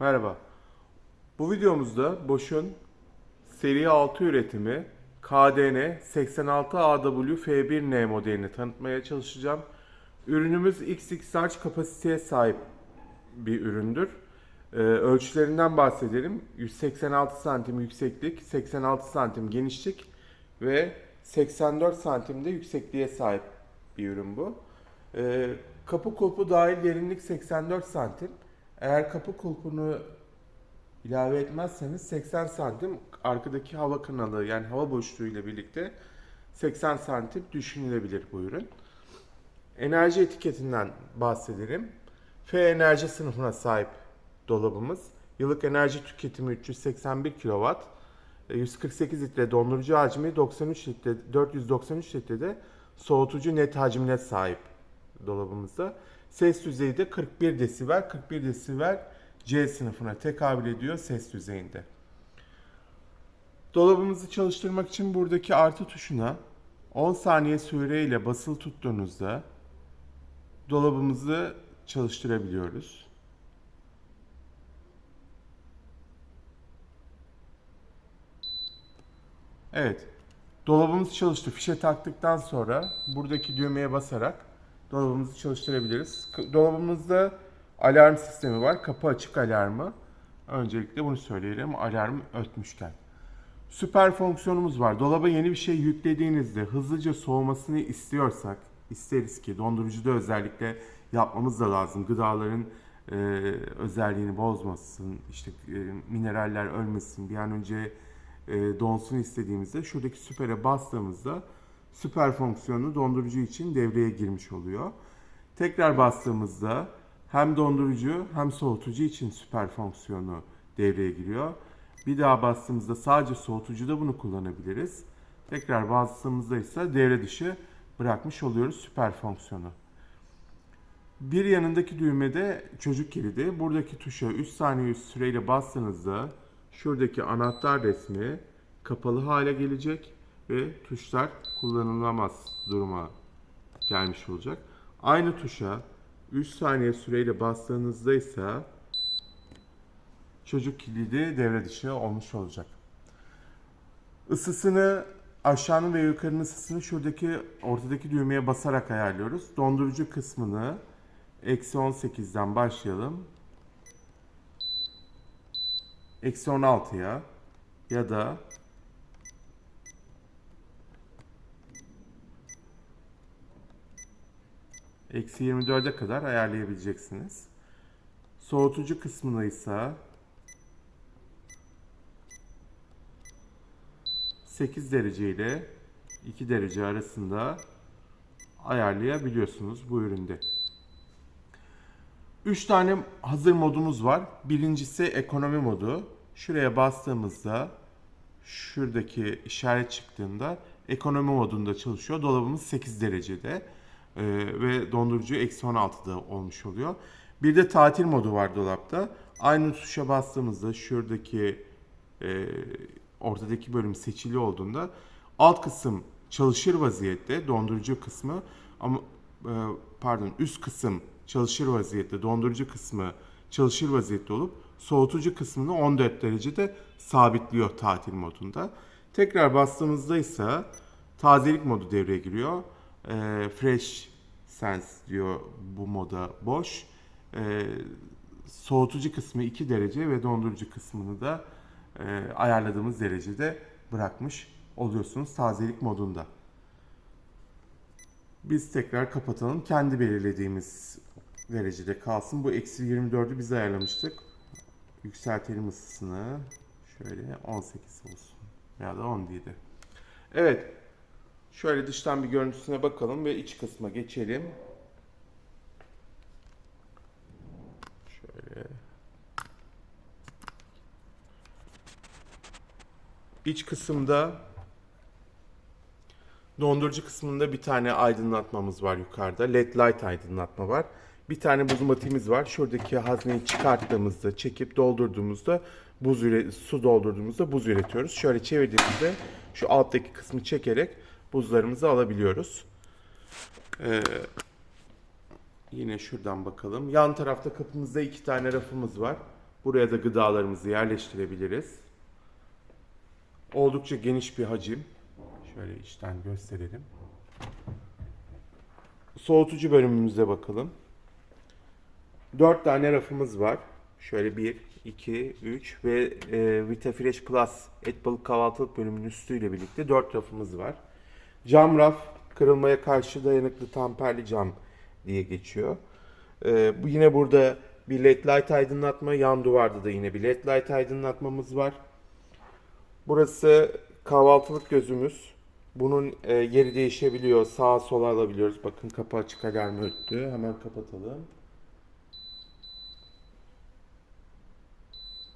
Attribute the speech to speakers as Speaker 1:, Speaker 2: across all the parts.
Speaker 1: Merhaba. Bu videomuzda Bosch'un seri 6 üretimi KDN 86AW F1N modelini tanıtmaya çalışacağım. Ürünümüz XXL kapasiteye sahip bir üründür. Ee, ölçülerinden bahsedelim. 186 santim yükseklik, 86 santim genişlik ve 84 santimde yüksekliğe sahip bir ürün bu. Ee, kapı kulpu dahil derinlik 84 santim. Eğer kapı kulpunu ilave etmezseniz 80 santim arkadaki hava kanalı yani hava boşluğu ile birlikte 80 santim düşünülebilir bu ürün. Enerji etiketinden bahsedelim. F enerji sınıfına sahip dolabımız. Yıllık enerji tüketimi 381 kW. e, 148 litre dondurucu hacmi, 93 litre, 493 litrede soğutucu net hacmine sahip dolabımızda. Ses düzeyi de 41 desibel. 41 desibel C sınıfına tekabül ediyor ses düzeyinde. Dolabımızı çalıştırmak için buradaki artı tuşuna 10 saniye süreyle basılı tuttuğunuzda dolabımızı çalıştırabiliyoruz. Evet. Dolabımız çalıştı. Fişe taktıktan sonra buradaki düğmeye basarak dolabımızı çalıştırabiliriz. Dolabımızda alarm sistemi var. Kapı açık alarmı. Öncelikle bunu söyleyelim. Alarm ötmüşken. Süper fonksiyonumuz var. Dolaba yeni bir şey yüklediğinizde hızlıca soğumasını istiyorsak, isteriz ki dondurucuda özellikle yapmamız da lazım. Gıdaların e, özelliğini bozmasın, işte e, mineraller ölmesin, bir an önce e, donsun istediğimizde şuradaki süpere bastığımızda süper fonksiyonu dondurucu için devreye girmiş oluyor. Tekrar bastığımızda hem dondurucu hem soğutucu için süper fonksiyonu devreye giriyor. Bir daha bastığımızda sadece soğutucuda bunu kullanabiliriz. Tekrar bastığımızda ise devre dışı bırakmış oluyoruz süper fonksiyonu. Bir yanındaki düğmede çocuk kilidi. Buradaki tuşa 3 saniye süreyle bastığınızda şuradaki anahtar resmi kapalı hale gelecek ve tuşlar kullanılamaz duruma gelmiş olacak. Aynı tuşa 3 saniye süreyle bastığınızda ise çocuk kilidi devre dışı olmuş olacak. Isısını aşağının ve yukarının ısısını şuradaki ortadaki düğmeye basarak ayarlıyoruz. Dondurucu kısmını eksi 18'den başlayalım. Eksi 16'ya ya da eksi 24'e kadar ayarlayabileceksiniz. Soğutucu kısmını ise 8 derece ile 2 derece arasında ayarlayabiliyorsunuz bu üründe. 3 tane hazır modumuz var. Birincisi ekonomi modu. Şuraya bastığımızda şuradaki işaret çıktığında ekonomi modunda çalışıyor. Dolabımız 8 derecede Ee, ve dondurucu eksi 16'da olmuş oluyor. Bir de tatil modu var dolapta. Aynı tuşa bastığımızda şuradaki e, ortadaki bölüm seçili olduğunda alt kısım çalışır vaziyette dondurucu kısmı ama e, pardon üst kısım çalışır vaziyette dondurucu kısmı çalışır vaziyette olup soğutucu kısmını 14 derecede sabitliyor tatil modunda. Tekrar bastığımızda ise tazelik modu devreye giriyor. E, fresh sense diyor bu moda boş. E, soğutucu kısmı 2 derece ve dondurucu kısmını da e, ayarladığımız derecede bırakmış oluyorsunuz tazelik modunda. Biz tekrar kapatalım. Kendi belirlediğimiz derecede kalsın. Bu eksi 24'ü biz ayarlamıştık. Yükseltelim ısısını. Şöyle 18 olsun. Ya da 17. Evet. Şöyle dıştan bir görüntüsüne bakalım ve iç kısma geçelim. Şöyle. İç kısımda dondurucu kısmında bir tane aydınlatmamız var yukarıda. LED light aydınlatma var. Bir tane buz matiğimiz var. Şuradaki hazneyi çıkarttığımızda, çekip doldurduğumuzda buz üre- su doldurduğumuzda buz üretiyoruz. Şöyle çevirdiğimizde şu alttaki kısmı çekerek buzlarımızı alabiliyoruz. Ee, yine şuradan bakalım. Yan tarafta kapımızda iki tane rafımız var. Buraya da gıdalarımızı yerleştirebiliriz. Oldukça geniş bir hacim. Şöyle içten gösterelim. Soğutucu bölümümüze bakalım. 4 tane rafımız var. Şöyle 1, 2, 3 ve e, Vitafresh Plus et balık kahvaltılık bölümünün üstüyle birlikte 4 rafımız var. Cam raf kırılmaya karşı dayanıklı tamperli cam diye geçiyor. E, bu yine burada bir led light aydınlatma, yan duvarda da yine bir led light aydınlatmamız var. Burası kahvaltılık gözümüz. Bunun e, yeri değişebiliyor. Sağa sola alabiliyoruz. Bakın kapı açık alarmı öttü. Hemen kapatalım.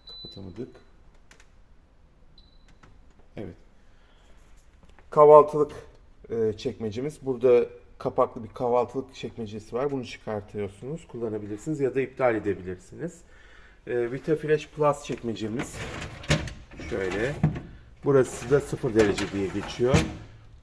Speaker 1: Kapatamadık. Evet. Kahvaltılık e, çekmecemiz. Burada kapaklı bir kahvaltılık çekmecesi var. Bunu çıkartıyorsunuz. Kullanabilirsiniz ya da iptal edebilirsiniz. E, Vitafresh Plus çekmecemiz. Şöyle. Burası da 0 derece diye geçiyor.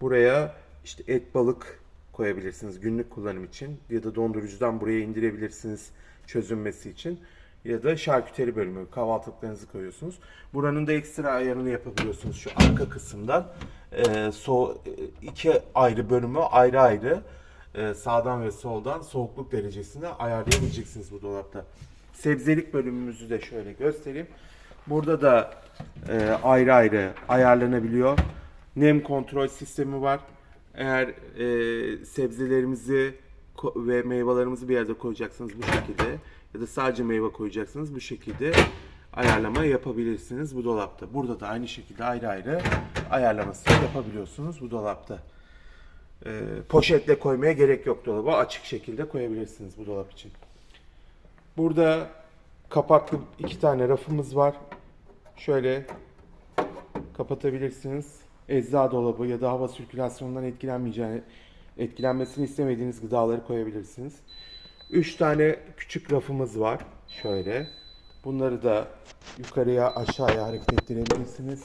Speaker 1: Buraya işte et balık koyabilirsiniz günlük kullanım için ya da dondurucudan buraya indirebilirsiniz çözünmesi için ya da şarküteri bölümü kahvaltılıklarınızı koyuyorsunuz. Buranın da ekstra ayarını yapabiliyorsunuz şu arka kısımdan. Ee, so e, iki ayrı bölümü ayrı ayrı e, sağdan ve soldan soğukluk derecesini ayarlayabileceksiniz bu dolapta. Sebzelik bölümümüzü de şöyle göstereyim. Burada da e, ayrı ayrı ayarlanabiliyor. Nem kontrol sistemi var. Eğer e, sebzelerimizi ve meyvelerimizi bir yerde koyacaksınız bu şekilde ya da sadece meyve koyacaksınız bu şekilde ayarlama yapabilirsiniz bu dolapta. Burada da aynı şekilde ayrı ayrı ayarlamasını yapabiliyorsunuz bu dolapta. E, poşetle koymaya gerek yok dolaba. Açık şekilde koyabilirsiniz bu dolap için. Burada kapaklı iki tane rafımız var. Şöyle kapatabilirsiniz. Ecza dolabı ya da hava sirkülasyonundan etkilenmeyeceğini, etkilenmesini istemediğiniz gıdaları koyabilirsiniz. Üç tane küçük rafımız var. Şöyle. Bunları da yukarıya aşağıya hareket ettirebilirsiniz.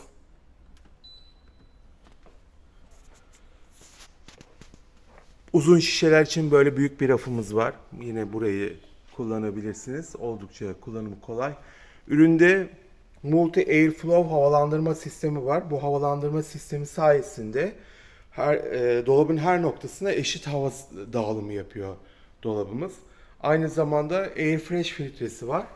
Speaker 1: Uzun şişeler için böyle büyük bir rafımız var. Yine burayı kullanabilirsiniz. Oldukça kullanımı kolay. Üründe Multi Airflow havalandırma sistemi var. Bu havalandırma sistemi sayesinde her e, dolabın her noktasına eşit hava dağılımı yapıyor dolabımız. Aynı zamanda Airfresh filtresi var.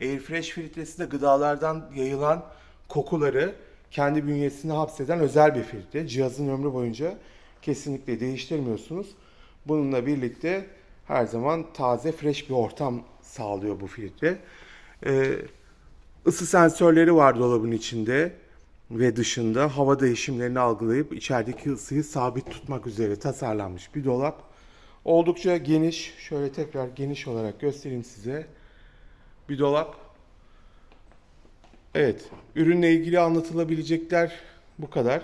Speaker 1: Airfresh filtresi de gıdalardan yayılan kokuları kendi bünyesine hapseden özel bir filtre. Cihazın ömrü boyunca kesinlikle değiştirmiyorsunuz. Bununla birlikte her zaman taze, fresh bir ortam sağlıyor bu filtre. Ee, ısı sensörleri var dolabın içinde ve dışında hava değişimlerini algılayıp içerideki ısıyı sabit tutmak üzere tasarlanmış bir dolap. Oldukça geniş. Şöyle tekrar geniş olarak göstereyim size. Bir dolap. Evet, ürünle ilgili anlatılabilecekler bu kadar.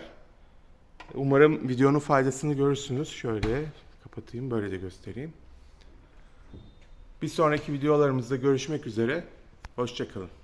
Speaker 1: Umarım videonun faydasını görürsünüz. Şöyle kapatayım, böyle de göstereyim. Bir sonraki videolarımızda görüşmek üzere. Hoşçakalın.